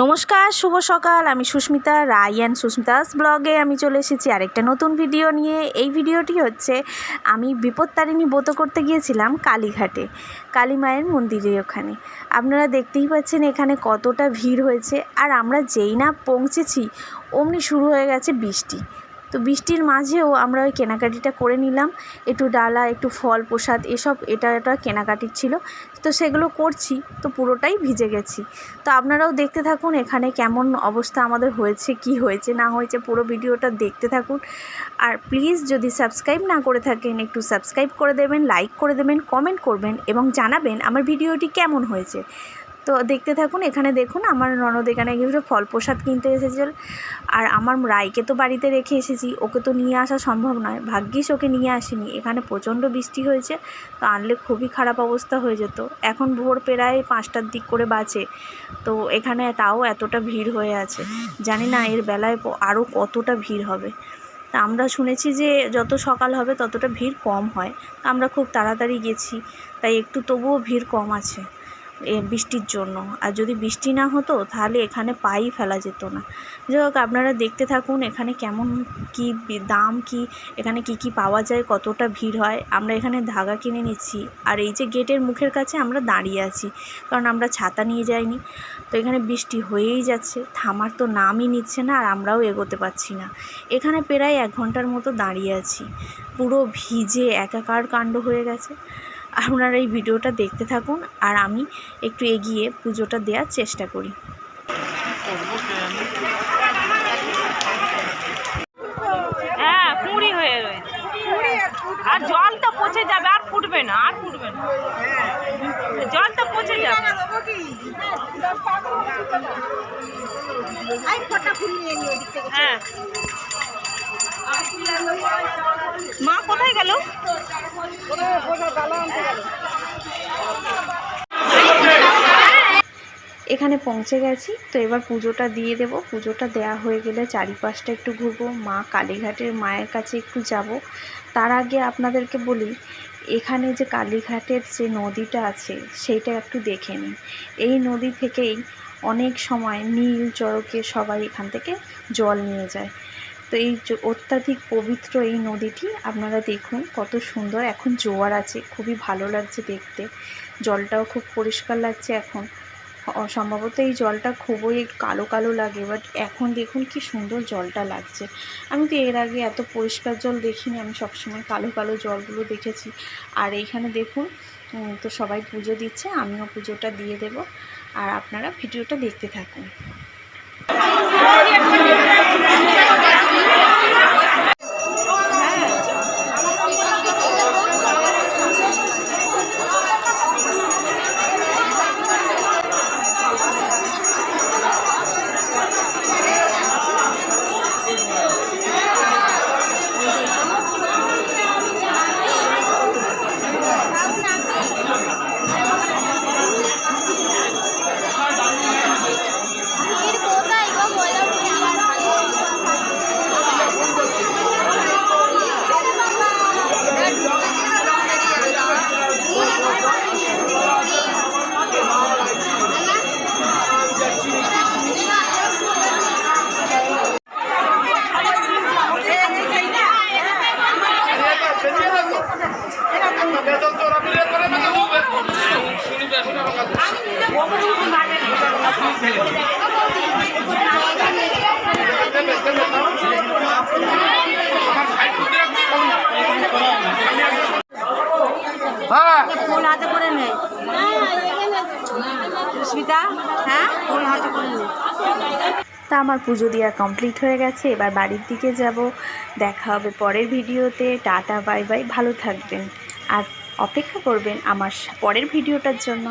নমস্কার, শুভ সকাল। আমি সুস্মিতা রায় অ্যান্ড সুস্মিতাস ব্লগে আমি চলে এসেছি আরেকটা নতুন ভিডিও নিয়ে। এই ভিডিওটি হচ্ছে, আমি বিপত্তারিণী ব্রত করতে গিয়েছিলাম কালীঘাটে কালী মায়ের মন্দিরে ওখানে। আপনারা দেখতেই পাচ্ছেন এখানে কতটা ভিড় হয়েছে। আর আমরা যেই না পৌঁছেছি, অমনি শুরু হয়ে গেছে বৃষ্টি। তো বৃষ্টির মাঝেও আমরা ওই কেনাকাটিটা করে নিলাম। একটু ডালা, একটু ফল, প্রসাদ এসব এটা এটা কেনাকাটির ছিল। তো সেগুলো করছি, তো পুরোটাই ভিজে গেছি। তো আপনারাও দেখতে থাকুন এখানে কেমন অবস্থা আমাদের হয়েছে, কি হয়েছে, না হয়েছে পুরো ভিডিওটা দেখতে থাকুন। আর প্লিজ যদি সাবস্ক্রাইব না করে থাকেন, একটু সাবস্ক্রাইব করে দেবেন, লাইক করে দেবেন, কমেন্ট করবেন এবং জানাবেন আমার ভিডিওটি কেমন হয়েছে। তো দেখতে থাকুন, এখানে দেখুন আমার ননদ এখানে কিছু ফল প্রসাদ কিনতে এসেছে আর আমার রাইকে তো বাড়িতে রেখে এসেছি, ওকে তো নিয়ে আসা সম্ভব নয়। ভাগ্যিস ওকে নিয়ে আসিনি, এখানে প্রচণ্ড বৃষ্টি হয়েছে, তো আনলে খুবই খারাপ অবস্থা হয়ে যেত। এখন ভোর প্রায় পাঁচটার দিক করে বাঁচে তো এখানে তাও এতটা ভিড় হয়ে আছে। জানি না এর বেলায় আরও কতটা ভিড় হবে। তা আমরা শুনেছি যে যত সকাল হবে ততটা ভিড় কম হয়। আমরা খুব তাড়াতাড়ি গেছি, তাই একটু তবুও ভিড় কম আছে। বৃষ্টির জন্য। আর যদি বৃষ্টি না হতো, তাহলে এখানে পাই ফেলা যেত না। যাই হোক, আপনারা দেখতে থাকুন এখানে কেমন কি দাম, কি এখানে কি কি পাওয়া যায়, কতটা ভিড় হয়। আমরা এখানে ধাগা কিনে নিচ্ছি। আর এই যে গেটের মুখের কাছে আমরা দাঁড়িয়ে আছি, কারণ আমরা ছাতা নিয়ে যাইনি। তো এখানে বৃষ্টি হয়েই যাচ্ছে, থামার তো নামই নিচ্ছে না, আর আমরাও এগোতে পারছি না। এখানে প্রায় এক ঘণ্টার মতো দাঁড়িয়ে আছি। পুরো ভিজে একাকার কাণ্ড হয়ে গেছে। আপনারা এই ভিডিওটা দেখতে থাকুন আর আমি একটু এগিয়ে পুজোটা দেওয়ার চেষ্টা করি। হ্যাঁ কুঁড়ি হয়ে রয়েছে। আর জল তো পচে যাবে আর ফুটবে না আর ফুটবে না। জল তো পচে যাবে। হ্যাঁ। মা কোথায় গেল? এখানে পৌঁছে গেছি। তো এবার পুজোটা দিয়ে দেব। পুজোটা দেয়া হয়ে গেলে চারিপাশটা একটু ঘুরবো। মা কালীঘাটের মায়ের কাছে একটু যাব। তার আগে আপনাদেরকে বলি, এখানে যে কালীঘাটের যে নদীটা আছে সেইটা একটু দেখে নিন এই নদী থেকেই অনেক সময় নীল চড়কে সবাই এখান থেকে জল নিয়ে যায়। তো এই অত্যাধিক পবিত্র এই নদীটি, আপনারা দেখুন কত সুন্দর। এখন জোয়ার আছে, খুবই ভালো লাগছে দেখতে। জলটাও খুব পরিষ্কার লাগছে এখন। সম্ভবত এই জলটা খুবই কালো কালো লাগে বাট এখন দেখুন কি সুন্দর জলটা লাগছে। আমি তো এর আগে এত পরিষ্কার জল দেখিনি, আমি সবসময় কালো কালো জলগুলো দেখেছি। আর এইখানে দেখুন তো সবাই পুজো দিচ্ছে, আমিও পুজোটা দিয়ে দেব। আর আপনারা ভিডিওটা দেখতে থাকুন। ফুল হাতে করে নেই হ্যাঁ? ফুল হাতে করে নেই তা আমার পুজো দেওয়া কমপ্লিট হয়ে গেছে এবার বাড়ির দিকে যাব। দেখা হবে পরের ভিডিওতে। Tata bye bye. ভালো থাকবেন। আর অপেক্ষা করবেন আমার পরের ভিডিওটার জন্য।